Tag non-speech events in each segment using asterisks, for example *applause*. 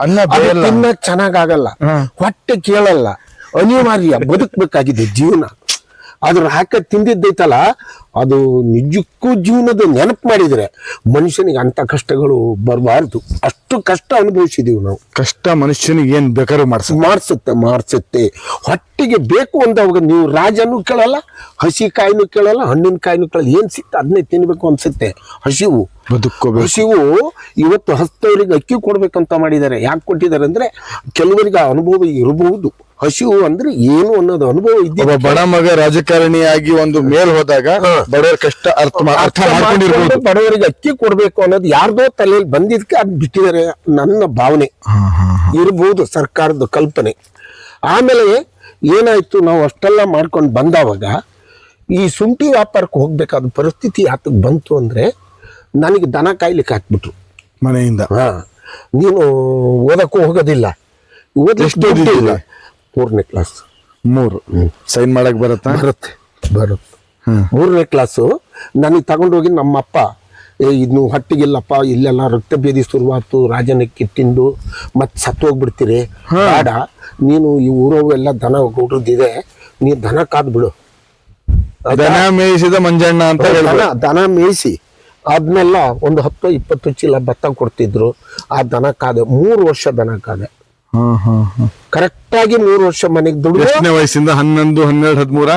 ಅನ್ನ. ತಿನ್ನಕ್ ಚೆನ್ನಾಗಾಗಲ್ಲ. ಹೊಟ್ಟೆ ಕೇಳಲ್ಲ. ಅನಿವಾರ್ಯ ಬದುಕಬೇಕಾಗಿದೆ ಜೀವನ. ಅದ್ರ ಹಾಕ ತಿಂದಿದ್ದೈತಲ್ಲ ಅದು ನಿಜಕ್ಕೂ ಜೀವನದ ನೆನಪು ಮಾಡಿದರೆ ಮನುಷ್ಯನಿಗೆ ಅಂತ ಕಷ್ಟಗಳು ಬರಬಾರ್ದು. ಅಷ್ಟು ಕಷ್ಟ ಅನುಭವಿಸಿದೀವಿ ನಾವು. ಕಷ್ಟ ಮನುಷ್ಯನಿಗೆ ಏನು ಬೇಕಾದ್ರೂ ಮಾಡ್ಸ. ಮಾಡಿಸುತ್ತೆ ಮಾಡಿಸುತ್ತೆ. ಹೊಟ್ಟಿಗೆ ಬೇಕು ಅಂದವಾಗ ನೀವು ರಾಜನೂ ಕೇಳಲ್ಲ ಹಸಿ ಕಾಯಿನೂ ಕೇಳಲ್ಲ ಹಣ್ಣಿನ ಕಾಯಿನೂ ಕೇಳಲ್ಲ. ಏನು ಸಿಕ್ತ ಅದನ್ನೇ ತಿನ್ನಬೇಕು ಅನ್ಸುತ್ತೆ. ಹಸಿವು. ಬದುಕೋಬೇಕು ಹಸಿವು ಇವತ್ತು ಹಸ್ತವರಿಗೆ ಅಕ್ಕಿ ಕೊಡಬೇಕಂತ ಮಾಡಿದ್ದಾರೆ. ಯಾಕೆ ಕೊಟ್ಟಿದ್ದಾರೆ ಅಂದ್ರೆ ಕೆಲವರಿಗೆ ಆ ಅನುಭವ ಇರಬಹುದು. ಹಸಿವು ಅಂದ್ರೆ ಏನು ಅನ್ನೋದು ಅನುಭವ ಇದ್ದ ಬಡ ಮಗ ರಾಜಕಾರಣಿಯಾಗಿ ಒಂದು ಮೇಲ್ ಹೋದಾಗ ಬಡವರ ಕಷ್ಟ ಅರ್ಥ ಅರ್ಥ ಮಾಡ್ಕೊಂಡಿರ್ಬೋದು. ಬಡವರಿಗೆ ಅಕ್ಕಿ ಕೊಡ್ಬೇಕು ಅನ್ನೋದು ಯಾರ್ದೋ ತಲೆಯಲ್ಲಿ ಬಂದಿದ್ಕೆ ಅದ್ ಬಿಟ್ಟಿದ್ದಾರೆ ನನ್ನ ಭಾವನೆ. ಇರ್ಬೋದು ಸರ್ಕಾರದ ಕಲ್ಪನೆ. ಆಮೇಲೆ ಏನಾಯ್ತು ನಾವು ಅಷ್ಟೆಲ್ಲ ಮಾಡ್ಕೊಂಡು ಬಂದಾವಾಗ ಈ ಶುಂಠಿ ವ್ಯಾಪಾರಕ್ಕೆ ಹೋಗ್ಬೇಕಾದ ಪರಿಸ್ಥಿತಿ ಆತಕ್ಕೆ ಬಂತು ಅಂದ್ರೆ ನನಗೆ ದನ ಕಾಯ್ಲಿಕ್ಕೆ ಹಾಕ್ಬಿಟ್ರು. ಮನೆಯಿಂದ. ಹಾ. ನೀನು ಓದಕ್ಕೂ ಹೋಗೋದಿಲ್ಲ. ಓದಿದ್ದೀರಾ? ಮೂರನೇ ಕ್ಲಾಸ್ ಮೂರು. ಸೈನ್ ಮಾಡಕ್ ಬರುತ್ತಾ? ಬರುತ್ತೆ. ಬರುತ್ತೆ. ಮೂರನೇ ಕ್ಲಾಸು ನನಗೆ ತಗೊಂಡೋಗಿ ನಮ್ಮಪ್ಪ ಏ ಇನ್ನು ಹೊಟ್ಟಿಗಿಲ್ಲಪ್ಪ ಇಲ್ಲೆಲ್ಲ ರಕ್ತ ಭೇದಿ ಶುರುವಾತು ರಾಜನಕ್ಕೆ ತಿಂದು ಮತ್ತೆ ಸತ್ತು ಹೋಗ್ಬಿಡ್ತೀರಿ. ಬೇಡ. ನೀನು ಈ ಊರವೆಲ್ಲ ದನ ಹುಡುದಿದೆ ನೀ ದನ ಕಾದ್ಬಿಡು. ದನ ಮೇಯಿಸಿದ ಮಂಜಣ್ಣ ಅಂತ ದನ ದನ ಮೇಯಿಸಿ ಅದನ್ನೆಲ್ಲ ಒಂದು ಹತ್ತು ಇಪ್ಪತ್ತು ಚೀಲ ಭತ್ತ ಕೊಡ್ತಿದ್ರು ಆ ದನ ಕಾದೆ ಮೂರು ವರ್ಷ ದನ ಕಾದೆ. ಕರೆಕ್ಟಾಗಿ ಮೂರು ವರ್ಷ ಮನೆಗೆ ದುಡ್ಡು ವಯಸ್ಸಿಂದ? ಹನ್ನೊಂದು ಹನ್ನೆರಡು ಹದಿಮೂರ?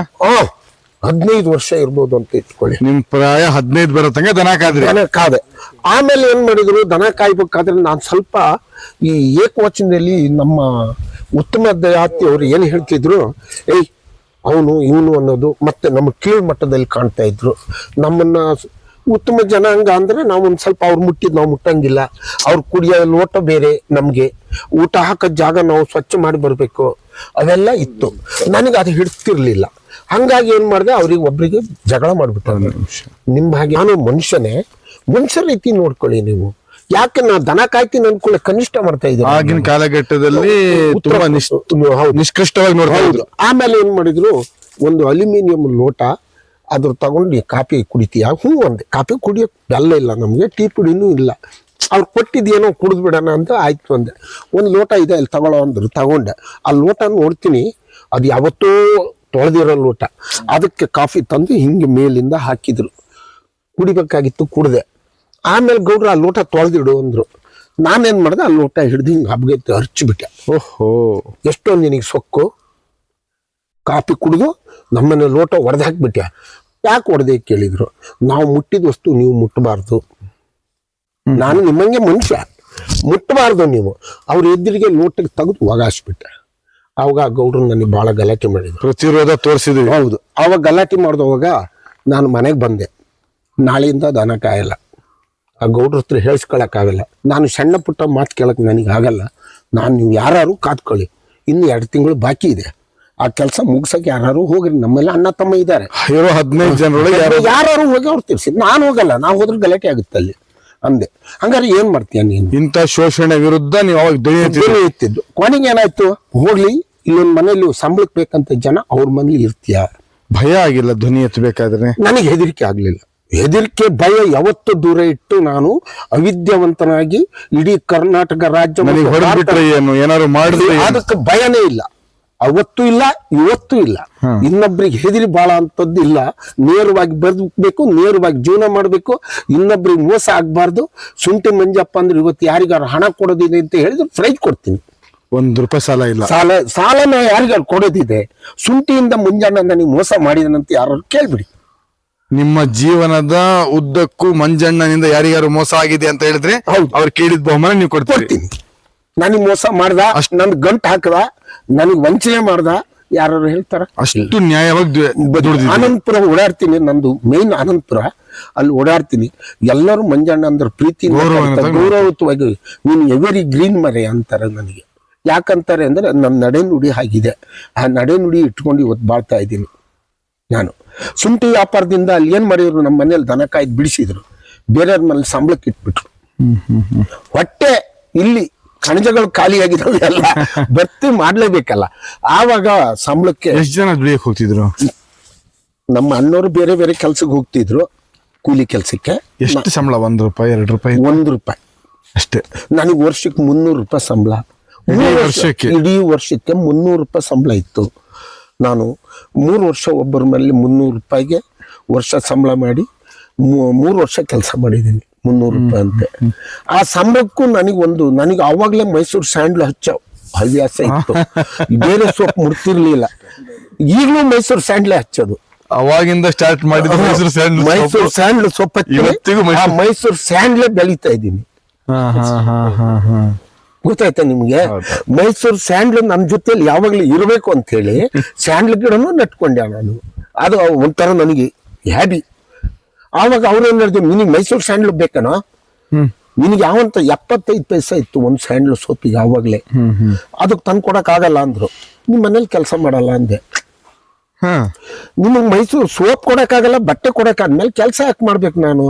ಹದಿನೈದು ವರ್ಷ ಇರ್ಬೋದು ಅಂತ ಇಟ್ಕೊಳ್ಳಿ. ನಿಮ್ ಪ್ರಾಯ ಹದಿನೈದು ಬರತ್ತಂಗೆ ದನ ಕಾದ್ರಿ. ದನ ಕಾದೆ. ಆಮೇಲೆ ಏನ್ ಮಾಡಿದ್ರು ದನ ಕಾಯ್ಬೇಕಾದ್ರೆ ನಾನು ಸ್ವಲ್ಪ ಈ ಏಕವಚನದಲ್ಲಿ ನಮ್ಮ ಉತ್ತಮ ಜಾತಿ ಅವರು ಏನ್ ಹೇಳ್ತಿದ್ರು ಏಯ್ ಅವನು ಇವನು ಅನ್ನೋದು ಮತ್ತೆ ನಮ್ಮ ಕೀಳು ಮಟ್ಟದಲ್ಲಿ ಕಾಣ್ತಾ ಇದ್ರು. ನಮ್ಮನ್ನ ಉತ್ತಮ ಜನಾಂಗ ಅಂದ್ರೆ ನಾವು ಒಂದ್ ಸ್ವಲ್ಪ ಅವ್ರು ಮುಟ್ಟಿದ್ ನಾವು ಮುಟ್ಟಂಗಿಲ್ಲ. ಅವ್ರು ಕುಡಿಯೋ ಲೋಟ ಬೇರೆ ನಮ್ಗೆ. ಊಟ ಹಾಕೋ ಜಾಗ ನಾವು ಸ್ವಚ್ಛ ಮಾಡಿ ಬರ್ಬೇಕು. ಅವೆಲ್ಲ ಇತ್ತು. ನನಗೆ ಅದು ಹಿಡ್ತಿರ್ಲಿಲ್ಲ. ಹಂಗಾಗಿ ಏನ್ ಮಾಡಿದೆ ಅವ್ರಿಗೆ ಒಬ್ರಿಗೆ ಜಗಳ ಮಾಡ್ಬಿಟ್ಟ ನಿಮ್ಮ ಹಾಗೆ ನಾನು ಮನುಷ್ಯನೇ ಮನುಷ್ಯ ರೀತಿ ನೋಡ್ಕೊಳ್ಳಿ ನೀವು. ಯಾಕೆ ನಾ ದನ ಕಾಯ್ತೀನಿ ಅನ್ಕೊಳ್ಳಿ ಕನಿಷ್ಠ ಮಾಡ್ತಾ ಇದ್ದೀನಿ ಆಗಿನ ಕಾಲಘಟ್ಟದಲ್ಲಿ ತುಂಬಾ ನಿಷ್ಕೃಷ್ಟವಾಗಿ ನೋಡ್ತಾ ಆಮೇಲೆ ಏನ್ ಮಾಡಿದ್ರು ಒಂದು ಅಲ್ಯೂಮಿನಿಯಂ ಲೋಟ ಅದ್ರ ತಗೊಂಡು ಕಾಫಿ ಕುಡಿತೀಯ? ಹ್ಞೂ ಅಂದೆ. ಕಾಫಿ ಕುಡಿಯೋಕೆ ಬೆಲ್ಲ ಇಲ್ಲ ನಮಗೆ ಟೀ ಪುಡಿನೂ ಇಲ್ಲ. ಅವ್ರು ಕೊಟ್ಟಿದ್ದೇನೋ ಕುಡಿದು ಬಿಡೋಣ ಅಂತ ಆಯ್ತು ಅಂದೆ. ಒಂದು ಲೋಟ ಇದೆ ಅಲ್ಲಿ ತಗೊಳ್ಳೋ ಅಂದರು ತಗೊಂಡೆ. ಆ ಲೋಟ ನೋಡ್ತೀನಿ. ಅದು ಯಾವತ್ತೂ ತೊಳೆದಿರೋ ಲೋಟ. ಅದಕ್ಕೆ ಕಾಫಿ ತಂದು ಹಿಂಗೆ ಮೇಲಿಂದ ಹಾಕಿದ್ರು. ಕುಡಿಬೇಕಾಗಿತ್ತು ಕುಡಿದೆ. ಆಮೇಲೆ ಗೌಡ್ರು ಆ ಲೋಟ ತೊಳೆದಿಡು ಅಂದ್ರು. ನಾನೇನ್ ಮಾಡಿದೆ ಆ ಲೋಟ ಹಿಡ್ದು ಹಿಂಗೆ ಹಬ್ಬಗೈತೆ ಹರ್ಚಿಬಿಟ್ಟೆ. ಓಹೋ. ಎಷ್ಟೊಂದು ನಿನಗೆ ಸೊಕ್ಕು? ಕಾಫಿ ಕುಡಿದು ನಮ್ಮನೆ ಲೋಟ ಒಡೆದು ಹಾಕಿಬಿಟ್ಟೆ ಯಾಕೆ ಒಡೆದೆ ಕೇಳಿದರು? ನಾವು ಮುಟ್ಟಿದ ವಸ್ತು ನೀವು ಮುಟ್ಟಬಾರ್ದು ನಾನು ನಿಮ್ಮಂಗೆ ಮನುಷ್ಯ. ಮುಟ್ಟಬಾರ್ದು ನೀವು. ಅವ್ರ ಎದುರಿಗೆ ಲೋಟಕ್ಕೆ ತೆಗೆದು ಒಗಾಸ್ಬಿಟ್ಟೆ ಆವಾಗ ಆ ಗೌಡ್ರು ನನಗೆ ಭಾಳ ಗಲಾಟೆ ಮಾಡಿದ್ರು. ಪ್ರತಿರೋಧ ತೋರಿಸಿದ್ವಿ. ಹೌದು. ಆವಾಗ ಗಲಾಟೆ ಮಾಡಿದವಾಗ ನಾನು ಮನೆಗೆ ಬಂದೆ. ನಾಳೆಯಿಂದ ದನ ಕಾಯಲ್ಲ. ಆ ಗೌಡ್ರ ಹತ್ರ ಹೇಳ್ಸ್ಕೊಳಕ್ಕಾಗಲ್ಲ. ನಾನು ಸಣ್ಣ ಪುಟ್ಟ ಮಾತು ಕೇಳಕ್ಕೆ ನನಗೆ ಆಗಲ್ಲ. ನಾನು ನೀವು ಯಾರು ಕಾದ್ಕೊಳ್ಳಿ. ಇನ್ನು ಎರಡು ತಿಂಗಳು ಬಾಕಿ ಇದೆ. ಆ ಕೆಲಸ ಮುಗ್ಸಕ್ಕೆ ಯಾರು ಹೋಗ್ರಿ ನಮ್ಮೆಲ್ಲ ಅಣ್ಣ ತಮ್ಮ ಇದ್ದಾರೆ. ಇರೋ ಹದಿನೈದು ಜನರೊಳಗೆ ಯಾರು ಯಾರು ಹೋಗಿ ಅವ್ರು ತಿರ್ಸಿ. ನಾನು ಹೋಗಲ್ಲ ನಾವು ಹೋದ್ರೆ ಗಲಾಟೆ ಆಗುತ್ತೆ ಅಲ್ಲಿ ಅಂದೆ. ಹಂಗಾರೆ ಏನ್ ಮಾಡ್ತೀಯ ನೀನು? ಇಂಥ ಶೋಷಣೆ ವಿರುದ್ಧ ನೀವು ಅವಾಗ ಧ್ವನಿ ಕೊನೆಗೆ ಏನಾಯ್ತು? ಹೋಗ್ಲಿ ಇಲ್ಲೊಂದ್ ಮನೇಲಿ ಸಂಬಳಕ್ಕೆ ಬೇಕಂತ ಜನ ಅವ್ರ ಮನೇಲಿ ಇರ್ತೀಯ? ಭಯ ಆಗಿಲ್ಲ ಧ್ವನಿ ಎತ್ತಬೇಕಾದ್ರೆ? ನನಗೆ ಹೆದರಿಕೆ ಆಗಲಿಲ್ಲ. ಹೆದರಿಕೆ ಭಯ ಯಾವತ್ತು ದೂರ ಇಟ್ಟು ನಾನು ಅವಿದ್ಯಾವಂತನಾಗಿ ಇಡೀ ಕರ್ನಾಟಕ ರಾಜ್ಯ ಅದಕ್ಕೆ ಭಯನೇ ಇಲ್ಲ. ಅವತ್ತು ಇಲ್ಲ ಇವತ್ತು ಇಲ್ಲ. ಇನ್ನೊಬ್ರಿಗೆ ಹೆದರಿ ಬಾಳ ಅಂತದ್ದು ಇಲ್ಲ. ನೇರವಾಗಿ ಬದುಕಬೇಕು ನೇರವಾಗಿ ಜೀವನ ಮಾಡಬೇಕು ಇನ್ನೊಬ್ರಿಗೆ ಮೋಸ ಆಗ್ಬಾರ್ದು. ಶುಂಠಿ ಮಂಜಪ್ಪ ಅಂದ್ರೆ ಇವತ್ತು ಯಾರಿಗಾರು ಹಣ ಕೊಡೋದಿದೆ ಅಂತ ಹೇಳಿದ್ರೆ ಪ್ರೈಜ್ ಕೊಡ್ತೀನಿ. ಒಂದು ರೂಪಾಯಿ ಸಾಲ ಇಲ್ಲ. ಸಾಲ ಸಾಲನ ಯಾರಿಗಾರು ಕೊಡೋದಿದೆ ಶುಂಠಿಯಿಂದ ಮುಂಜಾನೆ ನನಗೆ ಮೋಸ ಮಾಡಿದನಂತ ಯಾರು ಕೇಳ್ಬಿಡಿ. ನಿಮ್ಮ ಜೀವನದ ಉದ್ದಕ್ಕೂ ಮಂಜಣ್ಣನಿಂದ ಯಾರಿಗಾರು ಮೋಸ ಆಗಿದೆ ಅಂತ ಹೇಳಿದ್ರೆ. ಅವ್ರು ಕೇಳಿದ ಬಹುಮಾನ ನೀವು ಕೊಡ್ತೀನಿ. ನನಗೆ ಮೋಸ ಮಾಡ್ದ ನನ್ ಗಂಟು ಹಾಕದ ನನಗ್ ವಂಚನೆ ಮಾಡ್ದ ಯಾರು ಹೇಳ್ತಾರ? ಅಷ್ಟು ನ್ಯಾಯವಾಗಿ ಅನಂತಪುರ ಆನಂದಪುರ ಓಡಾಡ್ತೀನಿ ನಂದು ಮೇನ್ ಆನಂದಪುರ. ಅಲ್ಲಿ ಓಡಾಡ್ತೀನಿ. ಎಲ್ಲರೂ ಮಂಜಣ್ಣ ಅಂದ್ರೆ ಪ್ರೀತಿ ಗೌರವಯುತವಾಗಿ ನೀನು ಎವರಿ ಗ್ರೀನ್ ಮರೆ ಅಂತಾರೆ ನನಗೆ. ಯಾಕಂತಾರೆ ಅಂದ್ರೆ ನನ್ನ ನಡೆನುಡಿ ಆಗಿದೆ. ಆ ನಡೆನುಡಿ ಇಟ್ಕೊಂಡು ಇವತ್ತು ಬಾಳ್ತಾ ಇದ್ದೀನಿ ನಾನು. ಸುಂಟಿ ವ್ಯಾಪಾರದಿಂದ ಅಲ್ಲಿ ಏನ್ ಮಾಡಿದ್ರು? ನಮ್ಮ ಮನೇಲಿ ದನ ಕಾಯ್ದು ಬಿಡಿಸಿದ್ರು. ಬೇರೆಯವ್ರ ಮನೇಲಿ ಸಂಬಳಕ್ಕೆ ಇಟ್ಬಿಟ್ರು. ಹೊಟ್ಟೆ ಇಲ್ಲಿ ಕಣಜಗಳು ಖಾಲಿಯಾಗಿದ್ದಾವೆ ಎಲ್ಲ. ಭರ್ತಿ ಮಾಡ್ಲೇಬೇಕಲ್ಲ. ಆವಾಗ ಸಂಬಳಕ್ಕೆ ಎಷ್ಟು ಜನ ದುಡಿಯಕ್ ಹೋಗ್ತಿದ್ರು? ನಮ್ಮ ಅಣ್ಣವರು ಬೇರೆ ಬೇರೆ ಕೆಲ್ಸಕ್ಕೆ ಹೋಗ್ತಿದ್ರು ಕೂಲಿ ಕೆಲ್ಸಕ್ಕೆ. ಎಷ್ಟು ಸಂಬಳ? ಒಂದ್ ರೂಪಾಯಿ ಎರಡು ರೂಪಾಯಿ? ಒಂದು ರೂಪಾಯಿ. ಅಷ್ಟೇ. ನನಗೆ ವರ್ಷಕ್ಕೆ ಮುನ್ನೂರು ರೂಪಾಯಿ ಸಂಬಳ. ಇಡೀ ವರ್ಷಕ್ಕೆ? ಇಡೀ ವರ್ಷಕ್ಕೆ ಮುನ್ನೂರು ರೂಪಾಯಿ ಸಂಬಳ ಇತ್ತು. ನಾನು ಮೂರು ವರ್ಷ ಒಬ್ಬರ ಮೇಲೆ ಮುನ್ನೂರು ರೂಪಾಯಿಗೆ ವರ್ಷ ಸಂಬಳ ಮಾಡಿ ಮೂರು ವರ್ಷ ಕೆಲಸ ಮಾಡಿದ್ದೀನಿ. ಮುನ್ನೂರು ರೂಪಾಯಿ ಅಂತೆ. ಆ ಸಂಬಳಕ್ಕೂ ನನಗೆ ಒಂದು ನನಗೆ ಅವಾಗಲೇ ಮೈಸೂರು ಸ್ಯಾಂಡ್ಲ್ ಹಚ್ಚ ಹವ್ಯಾಸ ಇತ್ತು. ಬೇರೆ ಸೋಪ್ ಮುಡ್ತಿರ್ಲಿಲ್ಲ. ಈಗಲೂ ಮೈಸೂರು ಸ್ಯಾಂಡ್ಲೇ ಹಚ್ಚೋದು. ಅವಾಗಿಂದ ಸ್ಟಾರ್ಟ್ ಮಾಡಿದ ಮೈಸೂರು ಸ್ಯಾಂಡಲ್ ಮೈಸೂರು ಸ್ಯಾಂಡ್ಲ್ ಸೊಪ್ಪು ಇವತ್ತಿಗೂ ಮೈಸೂರು- ಆ ಮೈಸೂರು ಸ್ಯಾಂಡ್ಲೇ ಬೆಳೀತಾ ಇದ್ದೀನಿ. ಗೊತ್ತಾಯ್ತ ನಿಮ್ಗೆ? ಮೈಸೂರು ಸ್ಯಾಂಡ್ಲ್ ನಮ್ಮ ಜೊತೆಲಿ ಯಾವಾಗ್ಲೂ ಇರಬೇಕು ಅಂತ ಹೇಳಿ ಸ್ಯಾಂಡ್ಲ್ ಗಿಡನೂ ನೆಟ್ಕೊಂಡೆ ನಾನು ಅದು ಒಂಥರ ನನಗೆ ಹ್ಯಾಬಿ ಆವಾಗ ಅವ್ರು ಏನ್ ಹೇಳಿದ್ರು ನಿನಗೆ ಮೈಸೂರು ಸ್ಯಾಂಡ್ಲು ಬೇಕನೋ? ನಿನಗೆ ಯಾವಂತ ಎಪ್ಪತ್ತೈದು ಪೈಸೆ ಇತ್ತು ಒಂದು ಸ್ಯಾಂಡ್ಲ್ ಸೋಪಿಗೆ ಆವಾಗಲೇ. ಅದಕ್ಕೆ ತಂದು ಕೊಡಕ್ ಆಗಲ್ಲ ಅಂದ್ರು. ನಿಮ್ಮ ಮನೇಲಿ ಕೆಲಸ ಮಾಡಲ್ಲ ಅಂದೆ. ಹಾ. ನಿಮಗೆ ಮೈಸೂರು ಸೋಪ್ ಕೊಡಕ್ಕಾಗಲ್ಲ ಬಟ್ಟೆ ಕೊಡಕ್ಕಾದ್ಮೇಲೆ ಕೆಲಸ ಯಾಕೆ ಮಾಡ್ಬೇಕು ನಾನು?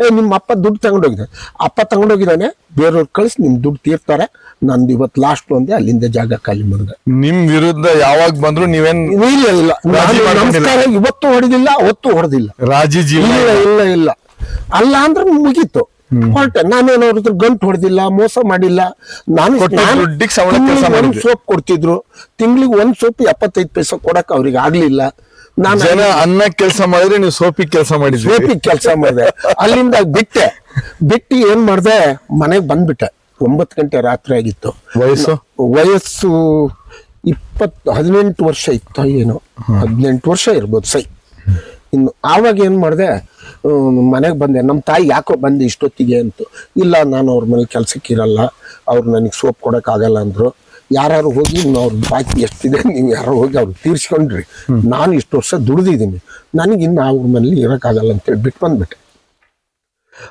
ಏ ನಿಮ್ಮ ಅಪ್ಪ ದುಡ್ಡು ತಗೊಂಡೋಗಿದ್ದಾನೆ ಅಪ್ಪ ತಗೊಂಡೋಗಿದ್ದಾನೆ ಬೇರೆಯವ್ರು ಕಳಿಸಿ ನಿಮ್ಮ ದುಡ್ಡು ತೀರ್ತಾರೆ. ನಂದು ಇವತ್ತು ಲಾಸ್ಟ್ ಒಂದೇ ಅಲ್ಲಿಂದ ಜಾಗ ಖಾಲಿ ಮಾಡಿದೆ. ನಿಮ್ ವಿರುದ್ಧ ಯಾವಾಗ ಬಂದ್ರು ನೀವೇನ್ ಇಲ್ಲ ಇಲ್ಲ ರಾಜಿ ನಾನು ಮಾಡ್ಕೊಂಡಿಲ್ಲ. ನಮಸ್ಕಾರ ಇವತ್ತು ಹೊಡೆದಿಲ್ಲ ಅವತ್ತು ಹೊಡೆದಿಲ್ಲ. ರಾಜಿ ಜೀವನ ಇಲ್ಲ ಇಲ್ಲ. ಇಲ್ಲ ಅಲ್ಲ ಅಂದ್ರೆ ಮುಗೀತು. ಹೊರಟೆ ನಾನೇನು ಅವ್ರ ಹತ್ರ ಗಂಟು ಹೊಡೆದಿಲ್ಲ ಮೋಸ ಮಾಡಿಲ್ಲ. ನಾನು ಕೊಟ್ಟ ನಾನು ಕೆಲಸ ಸವಳ ಕೆಲ್ಸ ತಿಂಗ್ಳಿಗೆ ಒಂದ್ ಮಾಡಿದ್ದೆ. ಸೋಪ್ ಕೊಡ್ತಿದ್ರು. ತಿಂಗಳಿಗೆ ಒಂದ್ ಸೋಪ್ ಎಪ್ಪತ್ತೈದು ಪೈಸೆ ಕೊಡಕ್ ಅವ್ರಿಗೆ ಆಗ್ಲಿಲ್ಲ. ನಾನು ಜನ ಅನ್ನ ಕೆಲಸ ಮಾಡಿದ್ರೆ ನೀವು ಸೋಪಿಗೆ ಕೆಲಸ ಮಾಡಿದ್ರಿ. ಸೋಪಿಗೆ ಕೆಲಸ ಮಾಡಿದೆ. ಅಲ್ಲಿಂದ ಬಿಟ್ಟೆ. ಬಿಟ್ಟು ಏನ್ ಮಾಡ್ದೆ? ಮನೆಗೆ ಬಂದ್ಬಿಟ್ಟೆ. ಒಂಬತ್ತು ಗಂಟೆ ರಾತ್ರಿ ಆಗಿತ್ತು. ವಯಸ್ಸು? ವಯಸ್ಸು ಇಪ್ಪತ್ತು ಹದಿನೆಂಟು ವರ್ಷ ಇತ್ತು ಏನೋ? ಹದಿನೆಂಟು ವರ್ಷ ಇರ್ಬೋದು ಸೈ. ಇನ್ನು ಆವಾಗ ಏನು ಮಾಡಿದೆ ಮನೆಗೆ ಬಂದೆ. ನಮ್ಮ ತಾಯಿ ಯಾಕೋ ಬಂದೆ ಇಷ್ಟೊತ್ತಿಗೆ ಅಂತ. ಇಲ್ಲ ನಾನು ಅವ್ರ ಮನೇಲಿ ಕೆಲಸಕ್ಕೆ ಇರಲ್ಲ. ಅವ್ರು ನನಗೆ ಸೋಪ್ ಕೊಡೋಕ್ಕಾಗಲ್ಲ ಅಂದರು. ಯಾರು ಹೋಗಿ ಅವ್ರ ಬಾಕಿ ಎಷ್ಟಿದೆ ನೀವು ಯಾರು ಹೋಗಿ ಅವ್ರು ತೀರ್ಸ್ಕೊಂಡ್ರಿ. ನಾನು ಇಷ್ಟು ವರ್ಷ ದುಡ್ದಿದ್ದೀನಿ. ನನಗಿನ್ನು ಅವ್ರ ಮನೇಲಿ ಇರೋಕ್ಕಾಗಲ್ಲ ಅಂತೇಳಿ ಬಿಟ್ಟು ಬಂದ್ಬಿಟ್ಟೆ.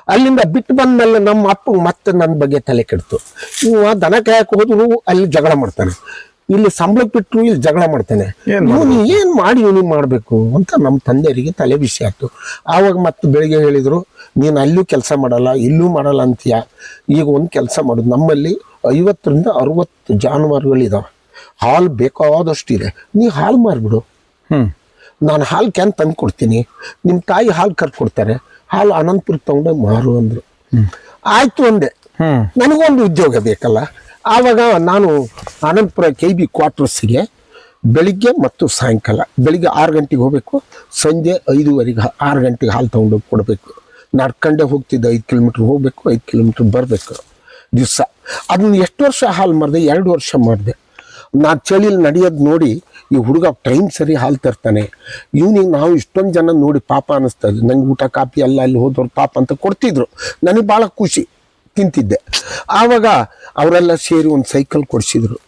ಅಲ್ಲಿಂದ ಬಿಟ್ಟು ಬಂದ್ಮೇಲೆ ನಮ್ಮ ಅಪ್ಪ ಮತ್ತೆ ನನ್ನ ಬಗ್ಗೆ ತಲೆ ಕೆಡ್ತು. ಇವ ದನ ಕಾಯಕ್ಕೆ ಹೋದ್ರು ಅಲ್ಲಿ ಜಗಳ ಮಾಡ್ತಾನೆ. ಇಲ್ಲಿ ಸಂಬಳಕ್ಕೆ ಬಿಟ್ಟರು ಇಲ್ಲಿ ಜಗಳ ಮಾಡ್ತಾನೆ. ನೀವು ಇವನು ಏನ್ ಮಾಡಿ ಇವನಿಗೆ ಮಾಡಬೇಕು ಅಂತ ನಮ್ಮ ತಂದೆಯರಿಗೆ ತಲೆ ಬಿಸಿ ಆಯ್ತು. ಆವಾಗ ಮತ್ತೆ ಬೆಳಿಗ್ಗೆ ಹೇಳಿದರು ನೀನು ಅಲ್ಲೂ ಕೆಲಸ ಮಾಡಲ್ಲ ಇಲ್ಲೂ ಮಾಡಲ್ಲ ಅಂತೀಯ. ಈಗ ಒಂದು ಕೆಲಸ ಮಾಡೋದು. ನಮ್ಮಲ್ಲಿ ಐವತ್ತರಿಂದ ಅರವತ್ತು ಜಾನುವಾರುಗಳಿದಾವೆ ಹಾಲು ಬೇಕಾದಷ್ಟಿದೆ ನೀ ಹಾಲು ಮಾರಿಬಿಡು. ಹ್ಮ್. ನಾನು ಹಾಲು ಕ್ಯಾನ್ ತಂದು ಕೊಡ್ತೀನಿ ನಿಮ್ಮ ತಾಯಿ ಹಾಲು ಕರ್ಕೊಡ್ತಾರೆ ಹಾಲು ಅನಂತಪುರ ತಗೊಂಡೋಗಿ ಮಾರು ಅಂದ್ರು. ಆಯ್ತು ಅಂದೆ. ನನಗೊಂದು ಉದ್ಯೋಗ ಬೇಕಲ್ಲ? ಆವಾಗ ನಾನು ಅನಂತಪುರ ಕೆ ಬಿ ಕ್ವಾರ್ಟರ್ಸ್ಗೆ ಬೆಳಿಗ್ಗೆ ಮತ್ತು ಸಾಯಂಕಾಲ ಬೆಳಿಗ್ಗೆ ಆರು ಗಂಟೆಗೆ ಹೋಗಬೇಕು ಸಂಜೆ ಐದೂವರೆಗೆ ಆರು ಗಂಟೆಗೆ ಹಾಲು ತೊಗೊಂಡೋಗಿ ಕೊಡಬೇಕು. ನಡ್ಕೊಂಡೆ ಹೋಗ್ತಿದ್ದೆ ಐದು ಕಿಲೋಮೀಟ್ರ್ ಹೋಗಬೇಕು ಐದು ಕಿಲೋಮೀಟ್ರ್ ಬರಬೇಕು. ದಿವಸ. ಅದನ್ನ ಎಷ್ಟು ವರ್ಷ ಹಾಲು ಮಾಡಿದೆ ಎರಡು ವರ್ಷ ಮಾಡಿದೆ ನಾ ಚಳಿಲಿ ನಡೆಯೋದು ನೋಡಿ ಈ ಹುಡುಗ ಟೈಮ್ ಸರಿ ಹಾಲು ತರ್ತಾನೆ ಇವನಿಗೆ ನಾವು ಇಷ್ಟೊಂದು ಜನ ನೋಡಿ ಪಾಪ ಅನ್ನಿಸ್ತದೆ ನಂಗೆ ಊಟ ಕಾಪಿ ಎಲ್ಲ ಅಲ್ಲಿ ಹೋದವ್ರು ಪಾಪ ಅಂತ ಕೊಡ್ತಿದ್ರು. ನನಗೆ ಭಾಳ ಖುಷಿ ತಿಂತಿದ್ದೆ. ಆವಾಗ ಅವರೆಲ್ಲ ಸೇರಿ ಒಂದು ಸೈಕಲ್ ಕೊಡಿಸಿದ್ರು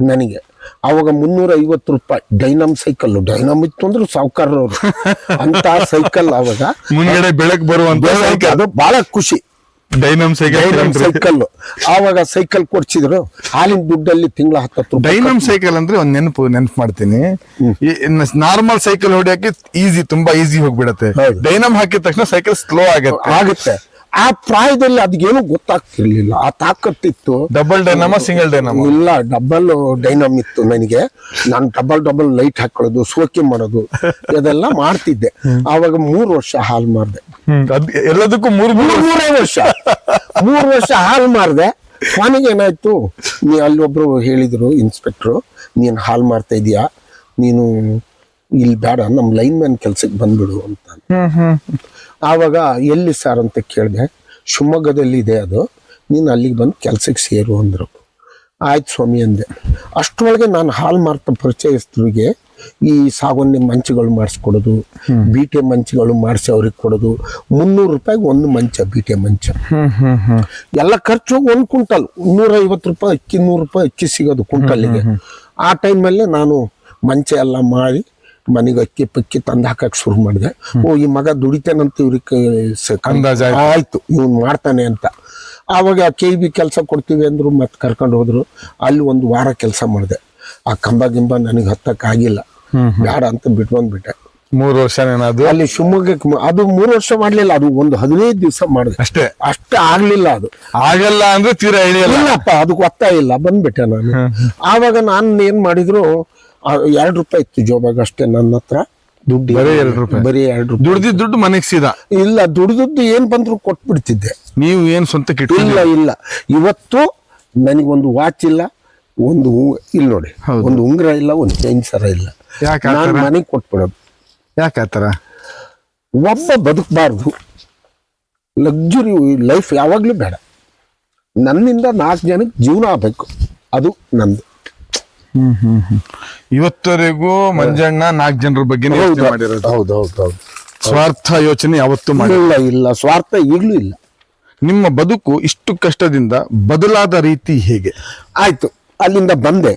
ನನಗೆ. ಆವಾಗ ಮುನ್ನೂರ ಐವತ್ತು ರೂಪಾಯಿ. ಡೈನಮ್ ಸೈಕಲ್ ಡೈನಮ್ ಇತ್ತು ಅಂದ್ರೆ ಸಾವುಕಾರರವರು. ಅಂತ ಸೈಕಲ್ ಆವಾಗ *laughs* ಮುಂದೆ ಬೆಳಕ್ ಬರುವಂತ ಅದು ಬಹಳ ಖುಷಿ. ಡೈನಮ್ ಸೈಕಲ್ ಸೈಕಲ್ ಆವಾಗ ಸೈಕಲ್ ಕೊಡ್ಸಿದ್ರು. ಹಾಲಿನ ದುಡ್ಡಲ್ಲಿ ತಿಂಗಳ ಹತ್ತು ಡೈನಮ್ ಸೈಕಲ್ ಅಂದ್ರೆ ಒಂದ್ ನೆನಪು ನೆನಪು ಮಾಡ್ತೀನಿ. ನಾರ್ಮಲ್ ಸೈಕಲ್ ಹೊಡಿಯಕ್ಕೆ ಈಸಿ ತುಂಬಾ ಈಸಿ ಹೋಗ್ಬಿಡತ್ತೆ. ಡೈನಮ್ ಹಾಕಿದ ತಕ್ಷಣ ಸೈಕಲ್ ಸ್ಲೋ ಆಗತ್ತೆ. ಆಗುತ್ತೆ. ಆ ಪ್ರಾಯದಲ್ಲಿ ಅದೇನು ಗೊತ್ತಾಗ್ತಿರ್ಲಿಲ್ಲ. ಆ ತಾಕತ್ತಿತ್ತು. ಡಬಲ್ ಡೈನಮ ಸಿಂಗಲ್ ಡೈನಮ ಇಲ್ಲ ಡಬಲ್ ಡೈನಮ್ ಇತ್ತು ನನಗೆ. ನಾನು ಡಬಲ್ ಡಬಲ್ ಲೈಟ್ ಹಾಕೊಳ್ಳೋದು ಸೋಕಿ ಮಾಡೋದು *laughs* ಇದೆಲ್ಲ ಮಾಡ್ತಿದ್ದೆ. ಆವಾಗ ಮೂರು ವರ್ಷ ಹಾಲ್ ಮಾರ್ದೆ ಎಲ್ಲದಕ್ಕೂ ಮೂರು ಮೂರ್ ವರ್ಷ. ಮೂರು ವರ್ಷ ಹಾಲ್ ಮಾರ್ದೆ ಕೊನೆಗೆ ಏನಾಯ್ತು? ನೀ ಅಲ್ಲಿ ಒಬ್ರು ಹೇಳಿದ್ರು ಇನ್ಸ್ಪೆಕ್ಟ್ರು ನೀನು ಹಾಲ್ ಮಾಡ್ತಾ ಇದೀಯಾ? ನೀನು ಇಲ್ಲಿ ಬೇಡ, ನಮ್ಮ ಲೈನ್ ಮ್ಯಾನ್ ಕೆಲ್ಸಕ್ಕೆ ಬಂದ್ಬಿಡು ಅಂತ. ಆವಾಗ ಎಲ್ಲಿ ಸರ್ ಅಂತ ಕೇಳಿದೆ, ಶಿವಮೊಗ್ಗದಲ್ಲಿ ಇದೆ ಅದು, ನೀನು ಅಲ್ಲಿಗೆ ಬಂದು ಕೆಲ್ಸಕ್ಕೆ ಸೇರು ಅಂದರು. ಆಯ್ತು ಸ್ವಾಮಿ ಅಂದೆ. ಅಷ್ಟರೊಳಗೆ ನಾನು ಹಾಲ್ ಮಾರ್ತ ಪರಿಚಯಸ್ಥರಿಗೆ ಈ ಸಾವನ್ನೆ ಮಂಚಗಳು ಮಾಡಿಸ್ಕೊಡೋದು ಬೀಟೆ ಮಂಚಗಳು ಮಾಡಿಸಿ ಅವ್ರಿಗೆ ಕೊಡೋದು. ಮುನ್ನೂರು ರೂಪಾಯಿಗೆ ಒಂದು ಮಂಚ ಮಂಚ ಹ್ಮ್ ಹ್ಮ್ ಹ್ಮ್ ಎಲ್ಲ ಖರ್ಚು ಒಂದು ಕುಂಟಲ್ ನೂರ ಐವತ್ತು ರೂಪಾಯಿ ಅಕ್ಕಿ ನೂರು ರೂಪಾಯಿ ಅಕ್ಕಿ ಸಿಗೋದು ಕುಂಟಲ್ಲಿಗೆ ಆ ಟೈಮಲ್ಲೇ ನಾನು ಮಂಚ ಎಲ್ಲ ಮಾಡಿ ಮನೆಗೆ ಅಕ್ಕಿ ಪಕ್ಕಿ ತಂದು ಹಾಕಕ್ ಶುರು ಮಾಡಿದೆ. ಓ ಈ ಮಗ ದುಡಿತೇನಂತ ಇವ್ರಿಗೆ. ಆಯ್ತು. ಇವ್ನು ಮಾಡ್ತಾನೆ ಅಂತ. ಆವಾಗ ಕೆ ಬಿ ಕೆಲಸ ಕೊಡ್ತೀವಿ ಅಂದ್ರು ಮತ್ತೆ ಕರ್ಕೊಂಡು ಹೋದ್ರು. ಅಲ್ಲಿ ಒಂದು ವಾರ ಕೆಲಸ ಮಾಡಿದೆ. ಆ ಕಂಬ ಗಿಂಬ ನನಗೆ ಹತ್ತಕ್ ಆಗಿಲ್ಲ. ಬೇಡ ಅಂತ ಬಿಟ್ಟು ಬಂದ್ಬಿಟ್ಟೆ. ಮೂರು ವರ್ಷ ಅದು? ಅಲ್ಲಿ ಶಿವಮೊಗ್ಗಕ್ಕೆ ಅದು ಮೂರು ವರ್ಷ ಮಾಡ್ಲಿಲ್ಲ ಅದು ಒಂದು ಹದಿನೈದು ದಿವಸ ಮಾಡಿದೆ. ಅಷ್ಟೇ? ಅಷ್ಟೇ ಆಗ್ಲಿಲ್ಲ ಅದು. ಆಗಲ್ಲ ಅಂದ್ರೆ ತೀರಾ ಇಲ್ಲಪ್ಪ ಅದಕ್ಕೆ ಒತ್ತಾಯ ಇಲ್ಲ ಬಂದ್ಬಿಟ್ಟೆ ನಾನು. ಆವಾಗ ನಾನು ಏನ್ ಮಾಡಿದ್ರು ಎರಡು ರೂಪಾಯಿ ಇತ್ತು ಜೋಬಾಗ ಅಷ್ಟೇ ನನ್ನ ಹತ್ರ. ದುಡ್ಡು ಬರೀ ಎರಡು ರೂಪಾಯಿ. ಬರೀ ಎರಡು ರೂಪಾಯಿ. ದುಡ್ದಿದ್ ದುಡ್ಡು ಮನೆಗೆ ಸೀದಾ? ಇಲ್ಲ ದುಡ್ದದ್ದು ಏನ್ ಬಂದ್ರು ಕೊಟ್ಬಿಡ್ತಿದ್ದೆ. ನೀವು ಏನು ಸ್ವಂತಕ್ಕೆ ಇಟ್ಟು ಇಲ್ಲ ಇಲ್ಲ. ಇವತ್ತು ನನಗೊಂದು ವಾಚ್ ಇಲ್ಲ ಒಂದು ಉ- ಇಲ್ಲಿ ನೋಡಿ. ಹೌದು. ಒಂದು ಉಂಗುರ ಇಲ್ಲ ಒಂದು ಚೈನ್ ಸರ ಇಲ್ಲ. ಯಾಕೆ ಆ ನಾನು ಥರ? ಮನೆಗೆ ಕೊಟ್ಬಿಡೋದು. ಯಾಕೆ ಒಬ್ಬ ಬದುಕಬಾರ್ದು. ಲಕ್ಸುರಿ ಲೈಫ್ ಯಾವಾಗ್ಲೂ ಬೇಡ. ನನ್ನಿಂದ ನಾಲ್ಕು ಜನಕ್ಕೆ ಜೀವನ ಆಗ್ಬೇಕು. ಅದು ನಂದು. ಹ್ಮ್ ಹ್ಮ್ ಹ್ಮ್. ಇವತ್ತವರೆಗೂ ಮಂಜಣ್ಣ ನಾಲ್ಕು ಜನರ ಬಗ್ಗೆ ಯೋಚನೆ ಮಾಡಿರೋದು. ಹೌದು ಹೌದು ಹೌದು. ಸ್ವಾರ್ಥ ಯೋಚನೆ ಯಾವತ್ತೂ ಮಾಡಿ ಇಲ್ಲ ಇಲ್ಲ ಸ್ವಾರ್ಥ ಈಗಲೂ ಇಲ್ಲ. ನಿಮ್ಮ ಬದುಕು ಇಷ್ಟು ಕಷ್ಟದಿಂದ ಬದಲಾದ ರೀತಿ ಹೇಗೆ? ಆಯ್ತು ಅಲ್ಲಿಂದ ಬಂದೆ.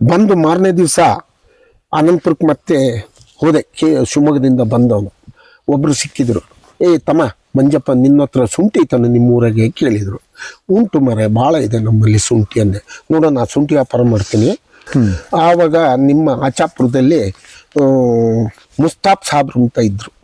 ಬಂದು ಮಾರನೇ ದಿವಸ ಅನಂತಪುರಕ್ಕೆ ಮತ್ತೆ ಹೋದೆ. ಕೆ ಶಿವಮೊಗ್ಗದಿಂದ ಬಂದವನು. ಒಬ್ರು ಸಿಕ್ಕಿದ್ರು. ಏ ತಮ್ಮ ಮಂಜಪ್ಪ ನಿನ್ನ ಹತ್ರ ಶುಂಠಿ ಐತನು ನಿಮ್ಮ ಊರಾಗೆ? ಕೇಳಿದರು. ಉಂಟು ಮರೆ ಭಾಳ ಇದೆ ನಮ್ಮಲ್ಲಿ ಶುಂಠಿ ಅಂದೆ. ನೋಡೋಣ ನಾ ಶುಂಠಿ ವ್ಯಾಪಾರ ಮಾಡ್ತೀನಿ. ಆವಾಗ ನಿಮ್ಮ ಆಚಾಪುರದಲ್ಲಿ ಮುಸ್ತಾಫ್ ಸಾಬ್ರು ಅಂತ ಇದ್ರು.